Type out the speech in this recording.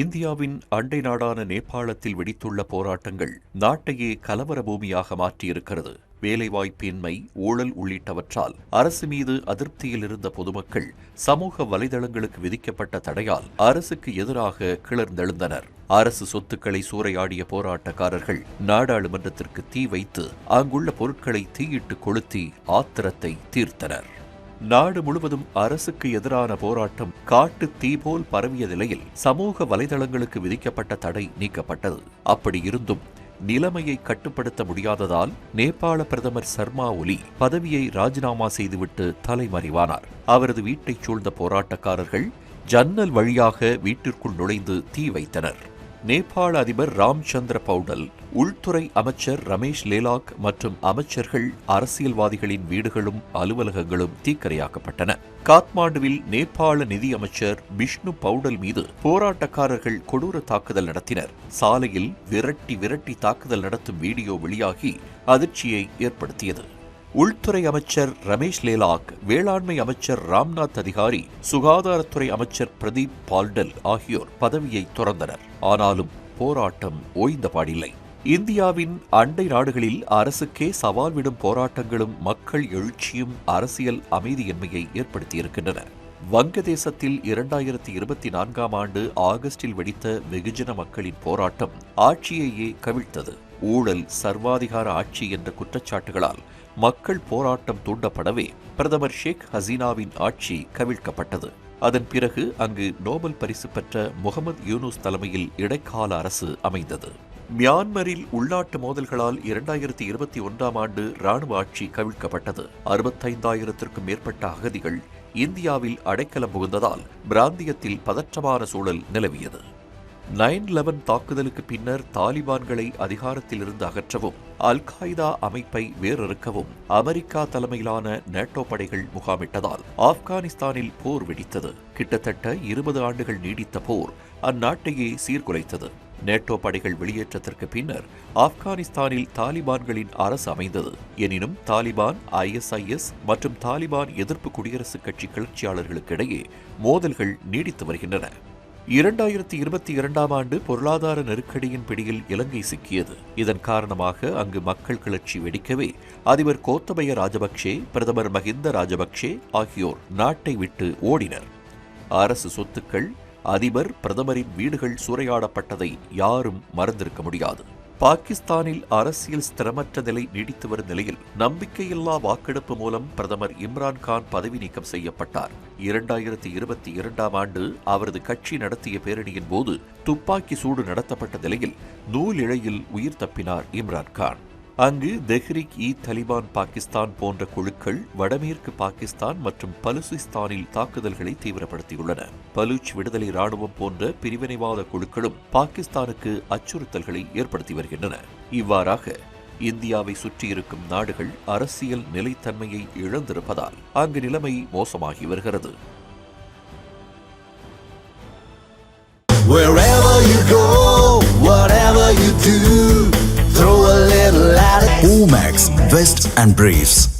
இந்தியாவின் அண்டை நாடான நேபாளத்தில் வெடித்துள்ள போராட்டங்கள் நாட்டையே கலவர பூமியாக மாற்றியிருக்கிறது. வேலைவாய்ப்பின்மை ஊழல் உள்ளிட்டவற்றால் அரசு மீது அதிருப்தியில் இருந்த பொதுமக்கள் சமூக வலைதளங்களுக்கு விதிக்கப்பட்ட தடையால் அரசுக்கு எதிராக கிளர்ந்தெழுந்தனர். அரசு சொத்துக்களை சூறையாடிய போராட்டக்காரர்கள் நாடாளுமன்றத்திற்கு தீ வைத்து அங்குள்ள பொருட்களை தீயிட்டு கொளுத்தி ஆத்திரத்தை தீர்த்தனர். நாடு முழுவதும் அரசுக்கு எதிரான போராட்டம் காட்டு தீ போல் பரவிய நிலையில் சமூக வலைதளங்களுக்கு விதிக்கப்பட்ட தடை நீக்கப்பட்டது. அப்படி இருந்தும் நிலைமையை கட்டுப்படுத்த முடியாததால் நேபாள பிரதமர் சர்மா ஒலி பதவியை ராஜினாமா செய்துவிட்டு தலைமறைவானார். அவரது வீட்டைச் சூழ்ந்த போராட்டக்காரர்கள் ஜன்னல் வழியாக வீட்டிற்குள் நுழைந்து தீ வைத்தனர். நேபாள அதிபர் ராம்சந்திர பவுடல் உள்துறை அமைச்சர் ரமேஷ் லேலாக் மற்றும் அமைச்சர்கள் அரசியல்வாதிகளின் வீடுகளும் அலுவலகங்களும் தீக்கரையாக்கப்பட்டன. காத்மாண்டுவில் நேபாள நிதி அமைச்சர் பிஷ்ணு பவுடல் மீது போராட்டக்காரர்கள் கொடூர தாக்குதல் நடத்தினர். சாலையில் விரட்டி விரட்டி தாக்குதல் நடத்தும் வீடியோ வெளியாகி அதிர்ச்சியை ஏற்படுத்தியது. உள்துறை அமைச்சர் ரமேஷ் லேலாக் வேளாண்மை அமைச்சர் ராம்நாத் அதிகாரி சுகாதாரத்துறை அமைச்சர் பிரதீப் பால்டல் ஆகியோர் பதவியை துறந்தனர். ஆனாலும் போராட்டம் ஓய்ந்தபாடில்லை இந்தியாவின் அண்டை நாடுகளில் அரசுக்கே சவால் விடும் போராட்டங்களும் மக்கள் எழுச்சியும் அரசியல் அமைதியின்மையை ஏற்படுத்தியிருக்கின்றன. வங்கதேசத்தில் இரண்டாயிரத்தி இருபத்தி நான்காம் ஆண்டு ஆகஸ்டில் வெடித்த வெகுஜன மக்களின் போராட்டம் ஆட்சியையே கவிழ்த்தது. ஊழல் சர்வாதிகார ஆட்சி என்ற குற்றச்சாட்டுகளால் மக்கள் போராட்டம் தூண்டப்படவே பிரதமர் ஷேக் ஹசீனாவின் ஆட்சி கவிழ்க்கப்பட்டது. அதன் பிறகு அங்கு நோபல் பரிசு பெற்ற முகமது யூனுஸ் தலைமையில் இடைக்கால அரசு அமைந்தது. மியான்மரில் உள்நாட்டு மோதல்களால் இரண்டாயிரத்தி இருபத்தி ஒன்றாம் ஆண்டு ராணுவ ஆட்சி கவிழ்க்கப்பட்டது. அறுபத்தைந்தாயிரத்திற்கும் மேற்பட்ட அகதிகள் இந்தியாவில் அடைக்கலம் புகுந்ததால் பிராந்தியத்தில் பதற்றமான சூழல் நிலவியது. நைன் லெவன் தாக்குதலுக்கு பின்னர் தாலிபான்களை அதிகாரத்திலிருந்து அகற்றவும் அல் காய்தா அமைப்பை வேறறுக்கவும் அமெரிக்கா தலைமையிலான நேட்டோ படைகள் முகாமிட்டதால் ஆப்கானிஸ்தானில் போர் வெடித்தது. கிட்டத்தட்ட இருபது ஆண்டுகள் நீடித்த போர் அந்நாட்டையே சீர்குலைத்தது. நேட்டோ படைகள் வெளியேற்றத்திற்கு பின்னர் ஆப்கானிஸ்தானில் தாலிபான்களின் அரசு அமைந்தது. எனினும் தாலிபான் ஐஎஸ்ஐஎஸ் மற்றும் தாலிபான் எதிர்ப்பு குடியரசுக் கட்சி கிளர்ச்சியாளர்களுக்கிடையே மோதல்கள் நீடித்து வருகின்றன. இரண்டாயிரத்தி இருபத்தி இரண்டாம் ஆண்டு பொருளாதார நெருக்கடியின் பிடியில் இலங்கை சிக்கியது. இதன் காரணமாக அங்கு மக்கள் கிளர்ச்சி வெடிக்கவே அதிபர் கோத்தபய ராஜபக்சே பிரதமர் மஹிந்த ராஜபக்சே ஆகியோர் நாட்டை விட்டு ஓடினர். அரசு சொத்துக்கள் அதிபர் பிரதமரின் வீடுகள் சூறையாடப்பட்டதை யாரும் மறந்திருக்க முடியாது. பாகிஸ்தானில் அரசியல் ஸ்திரமற்ற நிலை நீடித்து வரும் நிலையில் நம்பிக்கையில்லா வாக்கெடுப்பு மூலம் பிரதமர் இம்ரான்கான் பதவி நீக்கம் செய்யப்பட்டார். இரண்டாயிரத்தி இருபத்தி இரண்டாம் ஆண்டு அவரது கட்சி நடத்திய பேரணியின் போது துப்பாக்கி சூடு நடத்தப்பட்ட நிலையில் நூல் இழையில் உயிர் தப்பினார் இம்ரான்கான் அங்கு தெஹ்ரிக் இ தலிபான் பாகிஸ்தான் போன்ற குழுக்கள் வடமேற்கு பாகிஸ்தான் மற்றும் பலுசிஸ்தானில் தாக்குதல்களை தீவிரப்படுத்தியுள்ளன. பலூச் விடுதலை ராணுவம் போன்ற பிரிவினைவாத குழுக்களும் பாகிஸ்தானுக்கு அச்சுறுத்தல்களை ஏற்படுத்தி வருகின்றன. இவ்வாறாக இந்தியாவை சுற்றியிருக்கும் நாடுகள் அரசியல் நிலைத்தன்மையை இழந்திருப்பதால் அங்கு நிலைமை மோசமாகி வருகிறது. best and briefs.